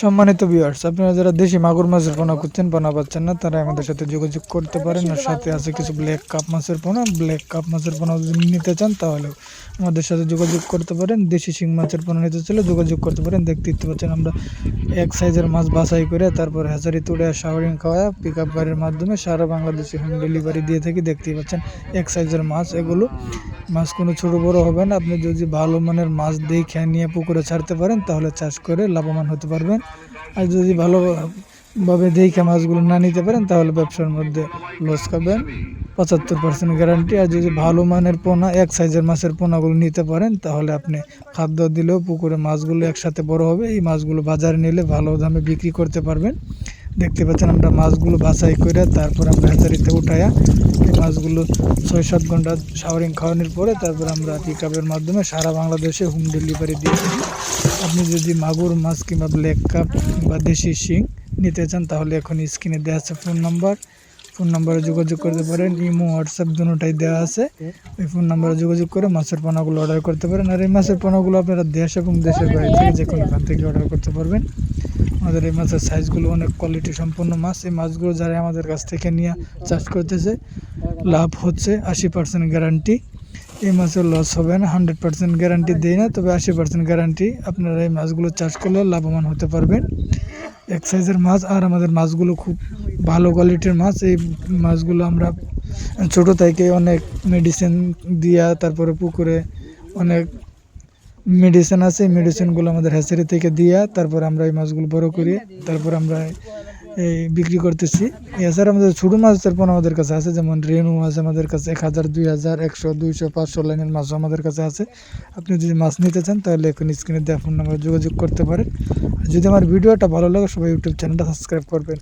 সম্মানিত ভিউয়ার্স আপনারা যারা দেশি মাগুর মাছের পোনা করছেন পোনা পাচ্ছেন না, তারা আমাদের সাথে যোগাযোগ করতে পারেন। আর সাথে আছে কিছু ব্ল্যাক কাপ মাছের পোনা। ব্ল্যাক কাপ মাছের পোনা যদি নিতে চান, তাহলে আমাদের সাথে যোগাযোগ করতে পারেন। দেশি শিং মাছের পোনা নিতে চাইলে যোগাযোগ করতে পারেন। দেখতে দেখতে পাচ্ছেন আমরা এক সাইজের মাছ বাছাই করে তারপর হ্যাচারি তুলে শাওয়ারিং খাওয়া পিক আপ গাড়ির মাধ্যমে সারা বাংলাদেশে হোম ডেলিভারি দিয়ে থাকি। দেখতেই পাচ্ছেন এক সাইজের মাছ এগুলো। মাছ কোনো ছোটো বড় হবে না। আপনি যদি ভালো মানের মাছ দেখে নিয়ে পুকুরে ছাড়তে পারেন, তাহলে চাষ করে লাভবান হতে পারবেন। আর যদি ভালোভাবে দেখে মাছগুলো না নিতে পারেন, তাহলে ব্যবসার মধ্যে লস খাবেন পঁচাত্তর পার্সেন্ট গ্যারান্টি আর যদি ভালো মানের পোনা, এক সাইজের মাছের পোনাগুলো নিতে পারেন, তাহলে আপনি খাদ্য দিলেও পুকুরে মাছগুলো একসাথে বড় হবে। এই মাছগুলো বাজারে নিলে ভালো দামে বিক্রি করতে পারবেন। দেখতে পাচ্ছেন আমরা মাছগুলো বাছাই করে তারপর আমরা হ্যাচারিতে উঠাইয়া এই মাছগুলো ছয় সাত ঘণ্টা শাওয়ারিং খাওয়ানোর পরে তারপর আমরা পিক মাধ্যমে সারা বাংলাদেশে হোম ডেলিভারি দিয়ে থাকি। আপনি যদি মাগুর মাছ কিংবা ব্ল্যাক কাপ কিংবা দেশি শিং নিতে চান, তাহলে এখন স্ক্রিনে দেওয়া আছে ফোন নাম্বার ফোন নাম্বারে যোগাযোগ করতে পারেন, ইমো, হোয়াটসঅ্যাপ দুটোটাই দেওয়া আছে। ওই ফোন নাম্বারে যোগাযোগ করে মাছের পোনাগুলো অর্ডার করতে পারেন। আর এই মাছের পোনাগুলো আপনারা দেশ এবং দেশের বাইরে থেকে যে কোনো থেকে অর্ডার করতে পারবেন। আমাদের এই মাছের সাইজগুলো অনেক কোয়ালিটি সম্পন্ন মাছ। এই মাছগুলো যারা আমাদের কাছ থেকে নিয়ে চাষ করতেছে, লাভ হচ্ছে আশি পার্সেন্ট গ্যারান্টি এই মাছের লস হবে না হান্ড্রেড পার্সেন্ট গ্যারান্টি দেয় না, তবে আশি পার্সেন্ট গ্যারান্টি আপনারা এই মাছগুলো চাষ করলে লাভবান হতে পারবেন। এক সাইজের মাছ আর আমাদের মাছগুলো খুব ভালো কোয়ালিটির মাছ। এই মাছগুলো আমরা ছোটো থেকে অনেক মেডিসিন দিয়া, তারপরে পুকুরে অনেক মেডিসিন আছে মেডিসিনগুলো আমাদের হ্যাচারি থেকে দিয়া তারপর আমরা এই মাছগুলো বড় করি, তারপর আমরা এই বিক্রি করতেছি। এছাড়া আমাদের ছোটো মাছের পোনা আমাদের কাছে আছে, যেমন রেনু মাছ আমাদের কাছে এক হাজার, দুই হাজার, একশো, দুইশো, পাঁচশো লাইনের মাছও আমাদের কাছে আছে। আপনি যদি মাছ নিতে চান তাহলে এখন স্ক্রিনে দেওয়া ফোন নাম্বার যোগাযোগ করতে পারেন। যদি আমার ভিডিওটা ভালো লাগে সবাই ইউটিউব চ্যানেলটা সাবস্ক্রাইব করবেন।